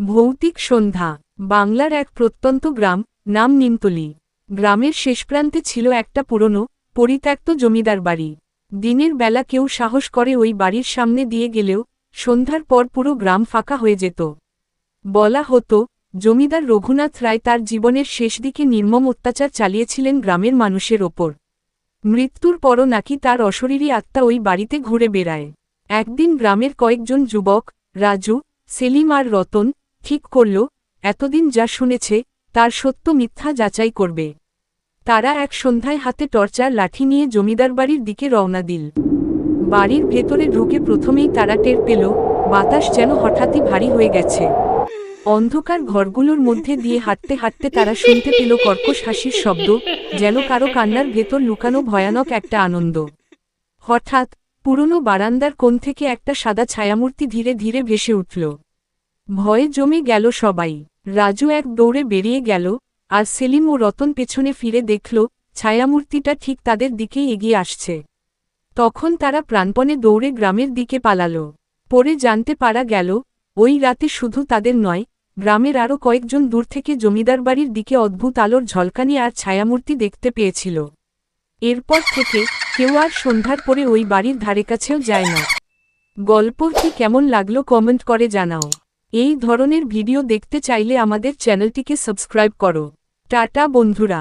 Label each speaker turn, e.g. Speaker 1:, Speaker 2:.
Speaker 1: ভৌতিক সন্ধ্যা, বাংলার এক প্রত্যন্ত গ্রাম, নাম নিমতলি। গ্রামের শেষ প্রান্তে ছিল একটা পুরনো, পরিত্যক্ত জমিদার বাড়ি। দিনের বেলা কেউ সাহস করে ওই বাড়ির সামনে দিয়ে গেলেও, সন্ধ্যার পর পুরো গ্রাম ফাঁকা হয়ে যেত। বলা হতো, জমিদার রঘুনাথ রায় তার জীবনের শেষ দিকে নির্মম অত্যাচার চালিয়েছিলেন গ্রামের মানুষের ওপর। মৃত্যুর পরও নাকি তার অশরীরী আত্মা ওই বাড়িতে ঘুরে বেড়ায়। একদিন গ্রামের কয়েকজন যুবক, রাজু, সেলিম আর রতন ঠিক করল, এতদিন যা শুনেছে, তার সত্য মিথ্যা যাচাই করবে। তারা এক সন্ধ্যায় হাতে টর্চার লাঠি নিয়ে জমিদার বাড়ির দিকে রওনা দিল। বাড়ির ভেতরে ঢুকে প্রথমেই তারা টের পেল, বাতাস যেন হঠাৎই ভারী হয়ে গেছে। অন্ধকার ঘরগুলোর মধ্যে দিয়ে হাঁটতে হাঁটতে তারা শুনতে পেল কর্কশ হাসির শব্দ, যেন কারও কান্নার ভেতর লুকানো ভয়ানক একটা আনন্দ। হঠাৎ, পুরনো বারান্দার কোণ থেকে একটা সাদা ছায়ামূর্তি ধীরে ধীরে ভেসে উঠল। ভয়ে জমে গেল সবাই। রাজু এক দৌড়ে বেরিয়ে গেল, আর সেলিম ও রতন পেছনে ফিরে দেখল, ছায়ামূর্তিটা ঠিক তাদের দিকেই এগিয়ে আসছে। তখন তারা প্রাণপণে দৌড়ে গ্রামের দিকে পালাল। পরে জানতে পারা গেল, ওই রাতে শুধু তাদের নয়, গ্রামের আরও কয়েকজন দূর থেকে জমিদার বাড়ির দিকে অদ্ভুত আলোর ঝলকানি আর ছায়ামূর্তি দেখতে পেয়েছিল। এরপর থেকে কেউ আর সন্ধ্যার পরে ওই বাড়ির ধারে কাছেও যায় না। গল্পটি কেমন লাগল কমেন্ট করে জানাও। এই ধরনের ভিডিও দেখতে চাইলে আমাদের চ্যানেলটিকে সাবস্ক্রাইব করো। টাটা বন্ধুরা।